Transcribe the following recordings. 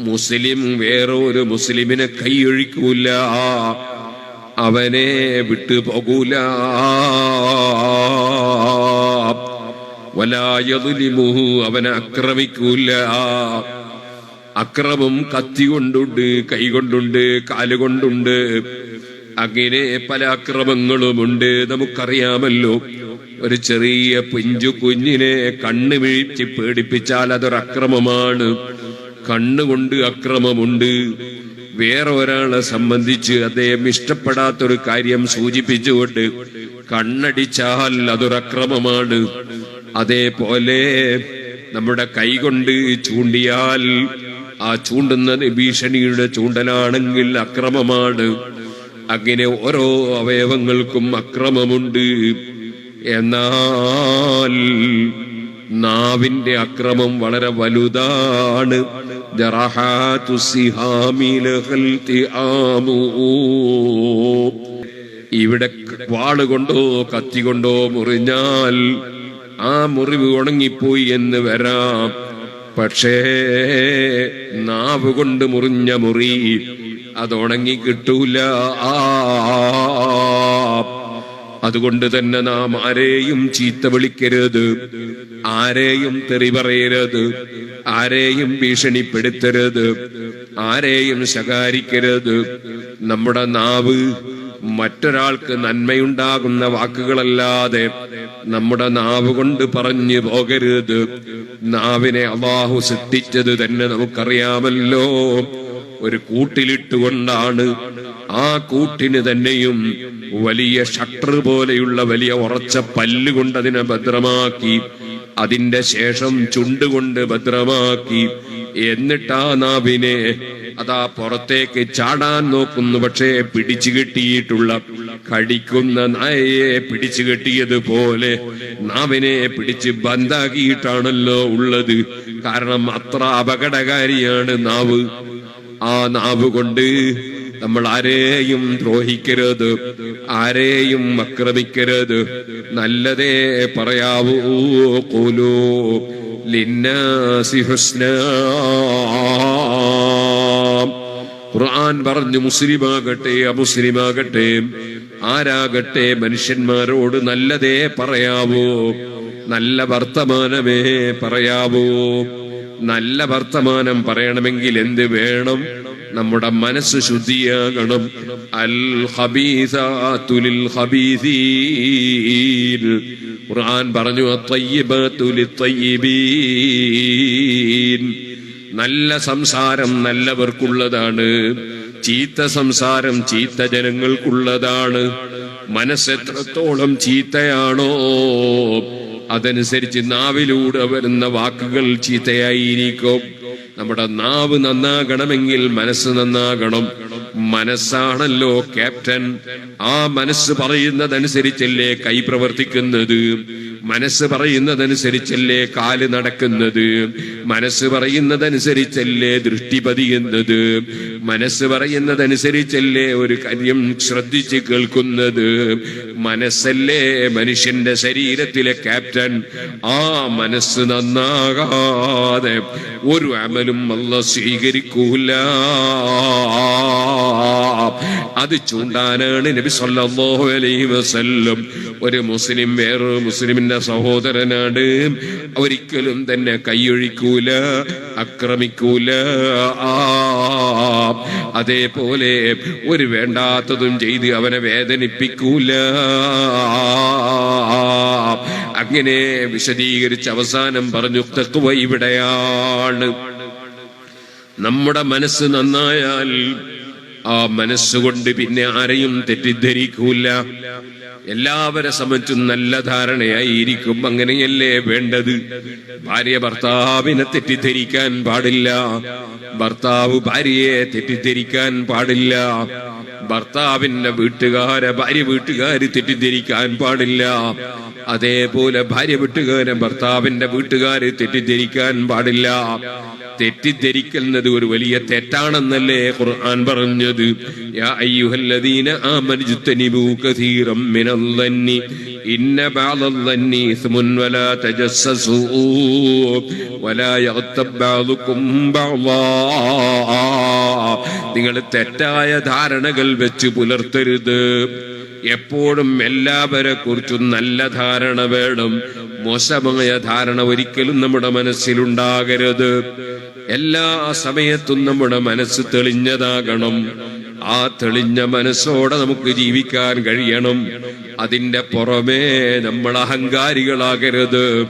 മുസ്ലിം വേറെ ഒരു മുസ്ലിമിനെ കൈയൊഴിക്കൂല. അവനെ വിട്ടു പോകൂല. വലായതുലിമുഹു അവനെ ആക്രമിക്കൂല. അക്രമം കത്തി കൊണ്ടുണ്ട് കൈകൊണ്ടുണ്ട് കാലുകൊണ്ടുണ്ട് അങ്ങനെ പല അക്രമങ്ങളുമുണ്ട്. നമുക്കറിയാമല്ലോ ഒരു ചെറിയ പിഞ്ചു കുഞ്ഞിനെ കണ്ണു വീഴ്ചി പേടിപ്പിച്ചാൽ അതൊരു അക്രമമാണ് കണ്ണുകൊണ്ട് അക്രമമുണ്ട്. വേറെ ഒരാളെ സംബന്ധിച്ച് അദ്ദേഹം ഇഷ്ടപ്പെടാത്തൊരു കാര്യം സൂചിപ്പിച്ചുകൊണ്ട് കണ്ണടിച്ചാൽ അതൊരക്രമമാണ് അതേപോലെ നമ്മുടെ കൈകൊണ്ട് ചൂണ്ടിയാൽ ആ ചൂണ്ടുന്നത് ഭീഷണിയുടെ ചൂണ്ടലാണെങ്കിൽ അക്രമമാണ്. അങ്ങനെ ഓരോ അവയവങ്ങൾക്കും അക്രമമുണ്ട്. എന്നാൽ നാവിന്റെ അക്രമം വളരെ വലുതാണ്. ജറഹാതു സിഹാമിൽ ഖൽതിആമു. ഇവിടെ വാൾ കൊണ്ടോ കത്തി കൊണ്ടോ മുറിഞ്ഞാൽ ആ മുറിവ് ഉണങ്ങിപ്പോയി എന്ന് വരാം പക്ഷേ നാവ് കൊണ്ട് മുറിഞ്ഞ മുറി അത് ഉണങ്ങി കിട്ടൂല ആ അതുകൊണ്ട് തന്നെ നാം ആരെയും ചീത്ത വിളിക്കരുത്. ആരെയും തെറി പറയരുത്. ആരെയും ഭീഷണിപ്പെടുത്തരുത്. ആരെയും ശകാരിക്കരുത്. നമ്മുടെ നാവ് മറ്റൊരാൾക്ക് നന്മയുണ്ടാകുന്ന വാക്കുകളല്ലാതെ നമ്മുടെ നാവ് കൊണ്ട് പറഞ്ഞു പോകരുത്. നാവിനെ അവാഹു സിദ്ധിച്ചത് തന്നെ നമുക്കറിയാമല്ലോ. ഒരു കൂട്ടിലിട്ടുകൊണ്ടാണ് ആ കൂട്ടിന് തന്നെയും വലിയ ഷട്ടർ പോലെയുള്ള വലിയ ഉറച്ച പല്ലുകൊണ്ട് അതിനെ ഭദ്രമാക്കി അതിന്റെ ശേഷം ചുണ്ടുകൊണ്ട് ഭദ്രമാക്കി. എന്നിട്ടാ നാവിനെ അതാ പുറത്തേക്ക് ചാടാൻ നോക്കുന്നു. പക്ഷേ പിടിച്ചു കെട്ടിയിട്ടുള്ള കടിക്കുന്ന നായയെ പിടിച്ചു കെട്ടിയതുപോലെ നാവിനെ പിടിച്ച് ബന്ധാക്കിയിട്ടാണല്ലോ ഉള്ളത്. കാരണം അത്ര അപകടകാരിയാണ് നാവ്. ആ നാവ് കൊണ്ട് നമ്മൾ ആരെയും ദ്രോഹിക്കരുത് ആരെയും അക്രമിക്കരുത് നല്ലതേ പറയാവൂ കൂലൂ ലിന്നാസി ഖുർആൻ പറഞ്ഞു മുസ്ലിമാകട്ടെ അമുസ്ലിമാകട്ടെ ആരാകട്ടെ മനുഷ്യന്മാരോട് നല്ലതേ പറയാവൂ നല്ല വർത്തമാനമേ പറയാവൂ. നല്ല വർത്തമാനം പറയണമെങ്കിൽ എന്ത് വേണം? നമ്മുടെ മനസ്സ് ശുദ്ധിയാകണം. അൽ ഹബീസുലിൽ ലിൽ ഖുർആൻ പറഞ്ഞു നല്ല സംസാരം നല്ലവർക്കുള്ളതാണ്. ചീത്ത സംസാരം ചീത്ത ജനങ്ങൾക്കുള്ളതാണ്. മനസ്സെത്രത്തോളം ചീത്തയാണോ അതനുസരിച്ച് നാവിലൂടെ വരുന്ന വാക്കുകൾ ചീത്തയായിരിക്കും. നമ്മുടെ നാവ് നന്നാകണമെങ്കിൽ മനസ്സ് നന്നാകണം. മനസ്സാണല്ലോ ക്യാപ്റ്റൻ. ആ മനസ്സ് പറയുന്നതനുസരിച്ചല്ലേ കൈ പ്രവർത്തിക്കുന്നത്? മനസ്സ് പറയുന്നതനുസരിച്ചല്ലേ കാൽ നടക്കുന്നത്? മനസ്സ് പറയുന്നതനുസരിച്ചല്ലേ ദൃഷ്ടി പതിയുന്നത്? മനസ്സ് പറയുന്നതനുസരിച്ചല്ലേ ഒരു കാര്യം ശ്രദ്ധിച്ച് കേൾക്കുന്നത്? മനസ്സല്ലേ മനുഷ്യന്റെ ശരീരത്തിലെ ക്യാപ്റ്റൻ? ആ മനസ്സ് നന്നാകാതെ ഒരു അമലും അല്ല സ്വീകരിക്കൂല. അത് ചൂണ്ടാനാണ് നബി സല്ലല്ലാഹു അലൈഹി വസല്ലം. ഒരു മുസ്ലിം വേറൊരു മുസ്ലിമിന്റെ സഹോദരനാണ് ഒരിക്കലും തന്നെ കൈയൊഴിക്കൂല അക്രമിക്കൂല. അതേപോലെ ഒരു വേണ്ടാത്തതും ചെയ്ത് അവനെ വേദനിപ്പിക്കൂല. അങ്ങനെ വിശദീകരിച്ച് അവസാനം പറഞ്ഞു തക്കുവ ഇവിടെയാണ്. നമ്മുടെ മനസ്സ് നന്നായാൽ ആ മനസ്സുകൊണ്ട് പിന്നെ ആരെയും തെറ്റിദ്ധരിക്കൂല. എല്ലാവരെ സംബന്ധിച്ചും നല്ല ധാരണയായിരിക്കും അങ്ങനെയല്ലേ വേണ്ടത്? ഭാര്യ ഭർത്താവിനെ തെറ്റിദ്ധരിക്കാൻ പാടില്ല. ഭർത്താവ് ഭാര്യയെ തെറ്റിദ്ധരിക്കാൻ പാടില്ല. ഭർത്താവിന്റെ വീട്ടുകാരെ ഭാര്യ വീട്ടുകാര് തെറ്റിദ്ധരിക്കാൻ പാടില്ല. അതേപോലെ ഭാര്യ വീട്ടുകാരെ ഭർത്താവിന്റെ വീട്ടുകാര് തെറ്റിദ്ധരിക്കാൻ പാടില്ല. തെറ്റിദ്ധരിക്കുന്നത് ഒരു വലിയ തെറ്റാണെന്നല്ലേ ഖുർആൻ പറഞ്ഞത്. യാ അയ്യുഹല്ലദീന ഇന്ന വലാ നിങ്ങൾ തെറ്റായ ധാരണകൾ വെച്ച് പുലർത്തരുത്. എപ്പോഴും എല്ലാവരെ കുറിച്ചും നല്ല ധാരണ വേണം. മോശമായ ധാരണ ഒരിക്കലും നമ്മുടെ മനസ്സിലുണ്ടാകരുത്. എല്ലാ സമയത്തും നമ്മുടെ മനസ്സ് തെളിഞ്ഞതാകണം. ആ തെളിഞ്ഞ മനസ്സോടെ നമുക്ക് ജീവിക്കാൻ കഴിയണം. അതിന്റെ പുറമേ നമ്മൾ അഹങ്കാരികളാകരുത്.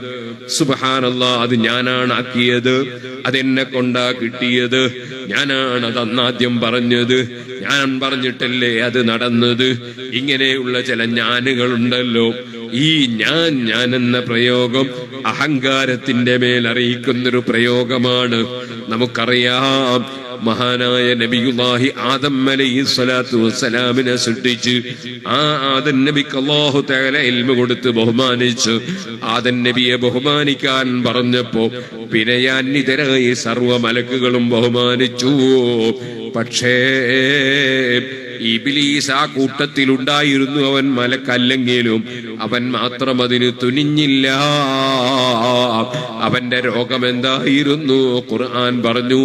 സുബഹാനല്ല അത് ഞാനാണ് ആക്കിയത്. അതെന്നെ കൊണ്ടാ കിട്ടിയത്. ഞാനാണ് അത് അന്നാദ്യം പറഞ്ഞത്. ഞാൻ പറഞ്ഞിട്ടല്ലേ അത് നടന്നത്? ഇങ്ങനെയുള്ള ചില ഞാനുകളുണ്ടല്ലോ. ഈ ഞാൻ ഞാൻ എന്ന പ്രയോഗം അഹങ്കാരത്തിന്റെ മേൽ അറിയിക്കുന്നൊരു പ്രയോഗമാണ്. നമുക്കറിയാം മഹാനായ നബിയുല്ലാഹി ആദം അലൈഹി സ്വലാത്തു വസ്സലാമിനെ സൃഷ്ടിച്ച് ആ ആദൻ നബിക്ക് അള്ളാഹു തകല എൽമ കൊടുത്ത് ബഹുമാനിച്ചു ആദൻ നബിയെ ബഹുമാനിക്കാൻ പറഞ്ഞപ്പോ പിന്നെ ഞാൻ ഇതരായി സർവ മലക്കുകളും ബഹുമാനിച്ചു. പക്ഷേ ഇബിലീസ് ആ കൂട്ടത്തിലുണ്ടായിരുന്നു അവൻ മലക്കല്ലെങ്കിലും അവൻ മാത്രം അതിന് തുനിഞ്ഞില്ല. അവന്റെ രോഗം എന്തായിരുന്നു ഖുർആൻ പറഞ്ഞു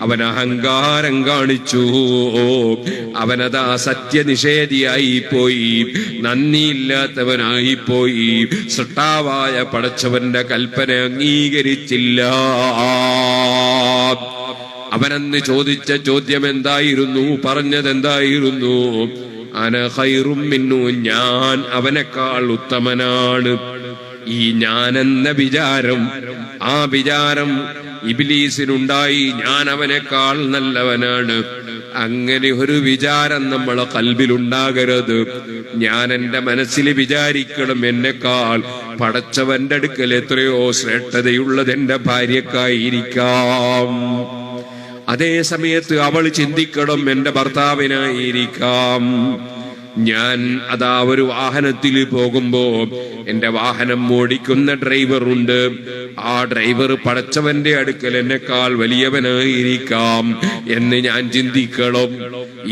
അവൻ അഹങ്കാരം കാണിച്ചു. അവനതാ സത്യനിഷേധിയായി പോയി. നന്ദിയില്ലാത്തവനായി പോയി സൃഷ്ടാവായ പടച്ചവന്റെ കൽപ്പന അംഗീകരിച്ചില്ല. അവനന്ന് ചോദിച്ച ചോദ്യം എന്തായിരുന്നു പറഞ്ഞത് എന്തായിരുന്നു അന ഹൈറും മിന്നു ഞാൻ അവനേക്കാൾ ഉത്തമനാണ്. ഈ ഞാനെന്ന വിചാരം ആ വിചാരം ഇബിലീസിനുണ്ടായി ഞാൻ അവനേക്കാൾ നല്ലവനാണ്. അങ്ങനെ ഒരു വിചാരം നമ്മളെ കൽബിലുണ്ടാകരുത് ഞാൻ എന്റെ മനസ്സിൽ വിചാരിക്കണം എന്നെക്കാൾ പടച്ചവന്റെ അടുക്കൽ എത്രയോ ശ്രേഷ്ഠതയുള്ളത് എന്റെ ഭാര്യക്കായിരിക്കാം. അതേ സമയത്ത് അവൾ ചിന്തിക്കണം എന്റെ ഭർത്താവിനായിരിക്കാം. ഞാൻ അതാ ഒരു വാഹനത്തിൽ പോകുമ്പോ എന്റെ വാഹനം ഓടിക്കുന്ന ഡ്രൈവർ ഉണ്ട്. ആ ഡ്രൈവർ പടച്ചവന്റെ അടുക്കൽ എന്നെക്കാൾ വലിയവനായിരിക്കാം എന്ന് ഞാൻ ചിന്തിക്കണം.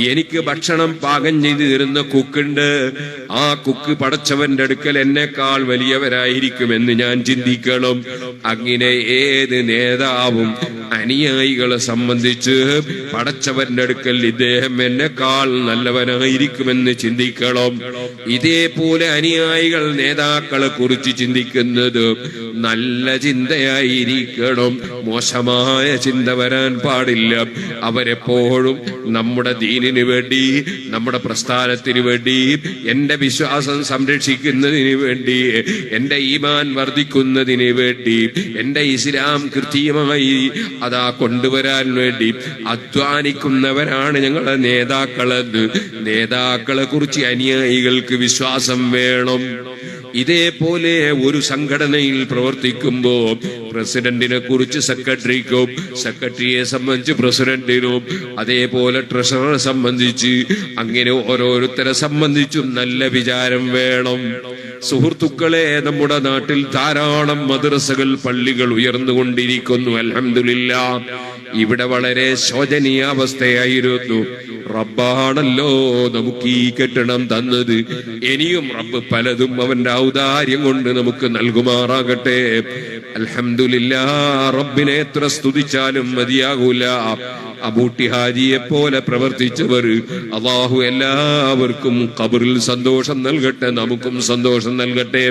എനിക്ക് ഭക്ഷണം പാകം ചെയ്തു തരുന്ന കുക്കുണ്ട്. ആ കുക്ക് പടച്ചവന്റെ അടുക്കൽ എന്നെക്കാൾ വലിയവരായിരിക്കും എന്ന് ഞാൻ ചിന്തിക്കണം. അങ്ങനെ ഏത് നേതാവും അനുയായികളെ സംബന്ധിച്ച് പടച്ചവന്റെ അടുക്കൽ ഇദ്ദേഹം എന്നെക്കാൾ നല്ലവനായിരിക്കുമെന്ന് ചിന്തിക്കണം. ഇതേപോലെ അനുയായികൾ നേതാക്കളെ കുറിച്ച് ചിന്തിക്കുന്നത് നല്ല ചിന്തയായിരിക്കണം. മോശമായ ചിന്ത വരാൻ പാടില്ല. അവരെപ്പോഴും നമ്മുടെ ദീനിന് വേണ്ടി നമ്മുടെ പ്രസ്ഥാനത്തിന് വേണ്ടി എന്റെ വിശ്വാസം സംരക്ഷിക്കുന്നതിന് വേണ്ടി എന്റെ ഈമാൻ വർദ്ധിക്കുന്നതിന് വേണ്ടി എന്റെ ഇസ്ലാം കൃത്യമായി അതാ കൊണ്ടുവരാൻ വേണ്ടി അധ്വാനിക്കുന്നവരാണ് ഞങ്ങളുടെ നേതാക്കളെന്ന്. നേതാക്കളെ കുറിച്ച് അനുയായികൾക്ക് വിശ്വാസം വേണം. ഇതേപോലെ ഒരു സംഘടനയിൽ പ്രവർത്തിക്കുമ്പോൾ പ്രസിഡന്റിനെ കുറിച്ച് സെക്രട്ടറിക്കും സെക്രട്ടറിയെ സംബന്ധിച്ച് പ്രസിഡന്റിനും അതേപോലെ ട്രഷററെ സംബന്ധിച്ച് അങ്ങനെ ഓരോരുത്തരെ സംബന്ധിച്ചും നല്ല വിചാരം വേണം. സുഹൃത്തുക്കളെ നമ്മുടെ നാട്ടിൽ ധാരാളം മദ്രസകൾ പള്ളികൾ ഉയർന്നുകൊണ്ടിരിക്കുന്നു. അലഹമില്ല ഇവിടെ വളരെ ശോചനീയാവസ്ഥയായിരുന്നു. റബ്ബാണല്ലോ നമുക്ക് ഈ കെട്ടിടം തന്നത്. ഇനിയും റബ്ബ് പലതും അവന്റെ ഔദാര്യം കൊണ്ട് നമുക്ക് നൽകുമാറാകട്ടെ. അൽഹംദുലില്ല റബ്ബിനെ എത്ര സ്തുതിച്ചാലും മതിയാകൂല. അബൂട്ടി ഹാജിയെ പോലെ പ്രവർത്തിച്ചവർ അള്ളാഹു എല്ലാവർക്കും കബറിൽ സന്തോഷം നൽകട്ടെ നമുക്കും സന്തോഷം നൽകട്ടെ.